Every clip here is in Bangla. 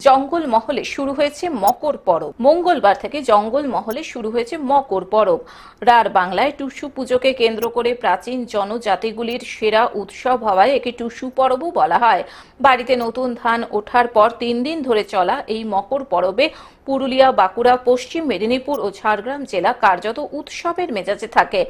জঙ্গল মহলে শুরু হয়েছে মকর পরব। মঙ্গলবার থেকে জঙ্গল মহলে শুরু হয়েছে মকর পরব। রার বাংলায় টুসু পুজোকে কেন্দ্র করে প্রাচীন জনজাতিগুলির সেরা উৎসব হওয়ায় একে টুসু পরবও বলা হয়। বাড়িতে নতুন ধান ওঠার পর তিন দিন ধরে চলা এই মকর পরবে পুরুলিয়া, বাঁকুড়া, পশ্চিম মেদিনীপুর ও ঝাড়গ্রাম জেলা কার্যত উৎসবের মেজাজে থাকে।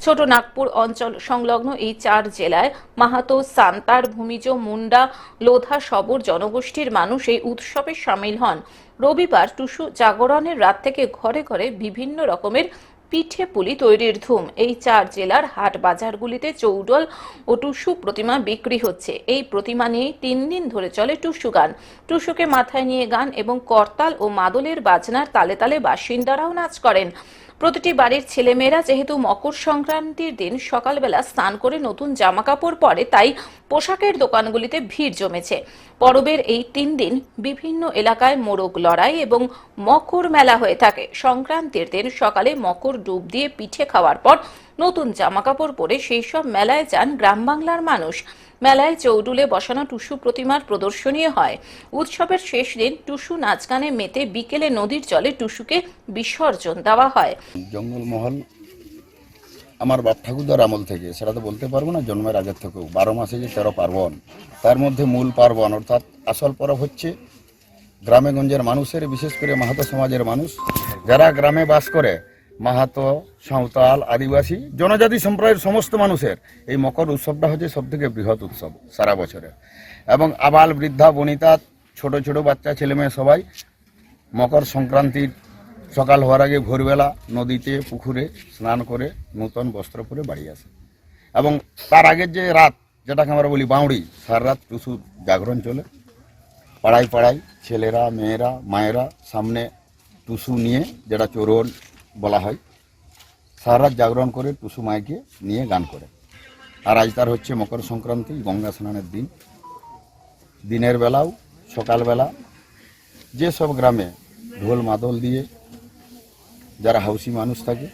ছোট নাগপুর অঞ্চল সংলগ্ন এই চার জেলায় মাহাতো, সান্তার, ভূমিজ, মুন্ডা, লোধা সবর জনগোষ্ঠীর মানুষ এই উৎসবে সামিল হন। রবিবার টুসু জাগরণের রাত থেকে ঘরে ঘরে বিভিন্ন রকমের পিঠে পুলি তৈরির ধুম। এই চার জেলার হাট বাজারগুলিতে চৌডল ও টুসু প্রতিমা বিক্রি হচ্ছে। এই প্রতিমা নিয়েই তিন দিন ধরে চলে টুসু গান। টুসুকে মাথায় নিয়ে গান এবং করতাল ও মাদলের বাজনার তালে তালে বাসিন্দারাও নাচ করেন। প্রতিটি বাড়ির ছেলেমেয়েরা যেহেতু মকর সংক্রান্তির দিন সকালবেলা স্নান করে নতুন জামাকাপড় পরে, তাই পোশাকের দোকানগুলিতে ভিড় জমেছে। পরবের এই তিন দিন বিভিন্ন এলাকায় মোরগ লড়াই এবং মকর মেলা হয়ে থাকে। সংক্রান্তির দিন সকালে মকর ডুব দিয়ে পিঠে খাওয়ার পর নতুন জামাকাপড় পরে সেই সব মেলায় যান গ্রাম বাংলার মানুষ। মেলায় চৌডুলে বসানো টুসু প্রতিমার প্রদর্শনী হয়। উৎসবের শেষ দিন টুসু নাচ গানে মেতে বিকেলে নদীর জলে টুসুকে বিসর্জন দেওয়া হয়। জঙ্গলমহল আমার বাপ ঠাকুরদার আমল থেকে, সেটা তো বলতে পারব না, জন্মের আগের থেকেও। বারো মাসে যে তেরো পার্বণ, তার মধ্যে মূল পার্বণ, অর্থাৎ আসল পরব হচ্ছে গ্রামে গঞ্জের মানুষের, বিশেষ করে মাহাতো সমাজের মানুষ। যারা গ্রামে বাস করে, মাহাতো, সাঁওতাল, আদিবাসী, জনজাতি সম্প্রদায়ের সমস্ত মানুষের, এই মকর উৎসবটা হচ্ছে সব থেকে বৃহৎ উৎসব সারা বছরে। এবং আবাল বৃদ্ধা, বনিতা, ছোট ছোট বাচ্চা, ছেলেমেয়ে সবাই মকর সংক্রান্তির সকাল হওয়ার আগে ভোরবেলা নদীতে, পুকুরে স্নান করে নূতন বস্ত্র পরে বাড়ি আসে। এবং তার আগের যে রাত, যেটাকে আমরা বলি বাউড়ি, সার রাত টুসু জাগরণ চলে। পাড়ায় পাড়ায় ছেলেরা, মেয়েরা, মায়েরা সামনে টুসু নিয়ে, যেটা চোরণ বলা হয়, সারা রাত জাগরণ করে টুসু মাইকে নিয়ে গান করে। আর আজ তার হচ্ছে মকর সংক্রান্তি, গঙ্গা স্নানের দিন। দিনের বেলাও, সকালবেলা, যে সব গ্রামে ঢোল মাদল দিয়ে যারা হাউসি মানুষ থাকে,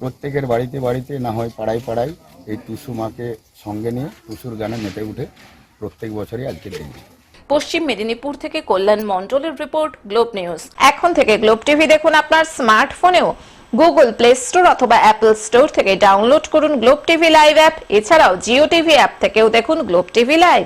প্রত্যেকের বাড়িতে বাড়িতে, না হয় পাড়ায় পাড়ায় এই টুসু মাকে সঙ্গে নিয়ে টুসুর গানে মেতে উঠে প্রত্যেক বছরই আজকের দিন। পশ্চিম মেদিনীপুর থেকে কল্যাণ মন্ডলের রিপোর্ট, গ্লোব নিউজ। এখন থেকে গ্লোব টিভি দেখুন আপনার স্মার্টফোনেও। গুগল প্লে স্টোর অথবা অ্যাপল স্টোর থেকে ডাউনলোড করুন গ্লোব টিভি লাইভ অ্যাপ। এছাড়াও জিও টিভি অ্যাপ থেকেও দেখুন গ্লোব টিভি লাইভ।